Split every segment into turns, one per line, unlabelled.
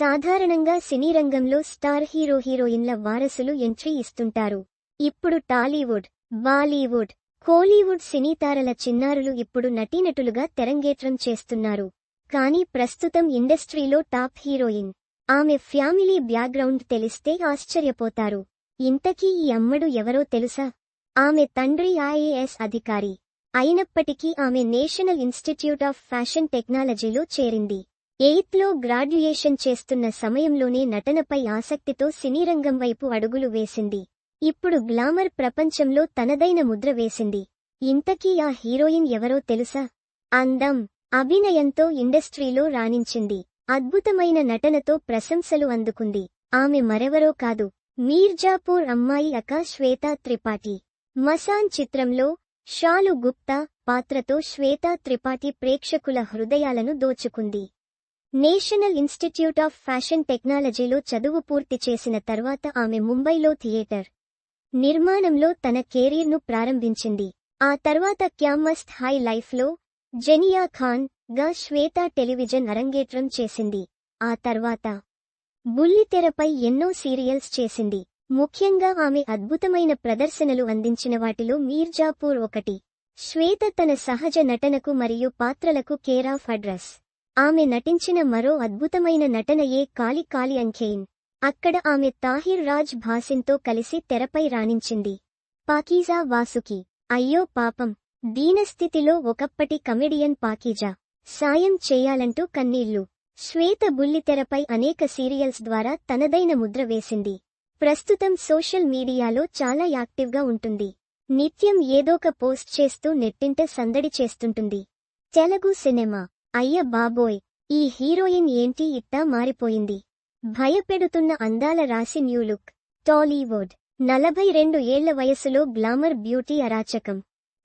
సాధారణంగా సినీ రంగంలో star hero హీరోయిన్ల వారసులు ఎంట్రీ ఇస్తుంటారు. ఇప్పుడు టాలీవుడ్ బాలీవుడ్ కోలీవుడ్ సినీ తారల చిన్నారులు ఇప్పుడు నటీనటులుగా తెరంగేట్రం చేస్తున్నారు. కానీ ప్రస్తుతం ఇండస్ట్రీలో టాప్ హీరోయిన్. ఆమె ఫ్యామిలీ బ్యాక్గ్రౌండ్ తెలిస్తే ఆశ్చర్యపోతారు. ఇంతకీ ఈ అమ్మడు ఎవరో తెలుసా? ఆమె తండ్రి ఐఏఎస్ అధికారి. అయినప్పటికీ ఆమె నేషనల్ ఇన్స్టిట్యూట్ ఆఫ్ ఫ్యాషన్ టెక్నాలజీలో చేరింది. ఎయిత్లో గ్రాడ్యుయేషన్ చేస్తున్న సమయంలోనే నటనపై ఆసక్తితో సినీ రంగం వైపు అడుగులు వేసింది. ఇప్పుడు గ్లామర్ ప్రపంచంలో తనదైన ముద్ర వేసింది. ఇంతకీ ఆ హీరోయిన్ ఎవరో తెలుసా? అందం అభినయంతో ఇండస్ట్రీలో రాణించింది. అద్భుతమైన నటనతో ప్రశంసలు అందుకుంది. ఆమె మరెవరో కాదు. మీర్జాపూర్ అమ్మాయి అక శ్వేతా త్రిపాఠి. మసాన్ చిత్రంలో షాలు గుప్తా పాత్రతో శ్వేతా త్రిపాఠి ప్రేక్షకుల హృదయాలను దోచుకుంది. నేషనల్ ఇన్స్టిట్యూట్ ఆఫ్ ఫ్యాషన్ టెక్నాలజీలో చదువు పూర్తి చేసిన తర్వాత ఆమె ముంబైలో థియేటర్ నిర్మాణంలో తన కెరీర్ను ప్రారంభించింది. ఆ తర్వాత క్యామస్ట్ హై లైఫ్లో జెనియా ఖాన్గా శ్వేత టెలివిజన్ అరంగేట్రం చేసింది. ఆ తర్వాత బుల్లితెరపై ఎన్నో సీరియల్స్ చేసింది. ముఖ్యంగా ఆమె అద్భుతమైన ప్రదర్శనలు అందించిన వాటిలో మీర్జాపూర్ ఒకటి శ్వేత తన సహజ నటనకు మరియు పాత్రలకు కేర్ ఆఫ్ అడ్రస్ ఆమె నటించిన మరో అద్భుతమైన నటనయే కాలి కాలి అంఖేయిన్ అక్కడ ఆమె తాహిర్ రాజ్ భాసిన్తో కలిసి తెరపై రాణించింది. పాకీజా వాసుకి. అయ్యో పాపం. దీనస్థితిలో ఒకప్పటి కమెడియన్ పాకీజా. సాయం చేయాలంటూ కన్నీళ్ళు. శ్వేత బుల్లితెరపై అనేక సీరియల్స్ ద్వారా తనదైన ముద్ర వేసింది. ప్రస్తుతం సోషల్ మీడియాలో చాలా యాక్టివ్గా ఉంటుంది. నిత్యం ఏదోక పోస్ట్ చేస్తూ నెట్టింట సందడి చేస్తుంటుంది. తెలుగు సినిమా. అయ్య బాబోయ్ ఈ హీరోయిన్ ఏంటి ఇట్టా మారిపోయింది. భయపెడుతున్న అందాల రాసి న్యూలుక్ టాలీవుడ్. నలభై రెండు ఏళ్ళ వయసులో గ్లామర్ బ్యూటీ అరాచకం.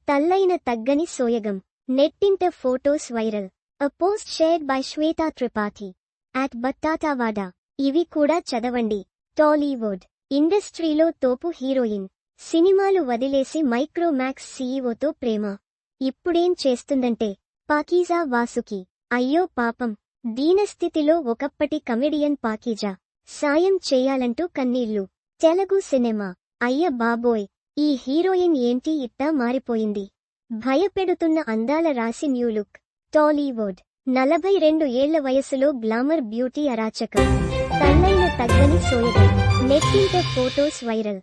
తల్లైన తగ్గని సోయగం. నెట్టింట photos viral. A post shared by Shweta Tripathi. At బత్తాతావాడా. ఇవి కూడా చదవండి. టాలీవుడ్. ఇండస్ట్రీలో తోపు హీరోయిన్. సినిమాలు వదిలేసి మైక్రోమాక్స్ సీఈఓతో ప్రేమ. ఇప్పుడేం చేస్తుందంటే పాకీజా వాసుకి. అయ్యో పాపం. దీనస్థితిలో ఒకప్పటి కమెడియన్ పాకీజా. సాయం చేయాలంటూ కన్నీళ్ళు. తెలుగు సినిమా. అయ్య బాబోయ్. ఈ హీరోయిన్ ఏంటి ఇట్టా మారిపోయింది. భయపెడుతున్న అందాల రాసి న్యూ లుక్. టాలీవుడ్. నలభై రెండు ఏళ్ళ వయసులో గ్లామర్ బ్యూటీ అరాచకం. తల్లైన తగ్గని సోయగం నెట్టింట ఫోటోస్ వైరల్.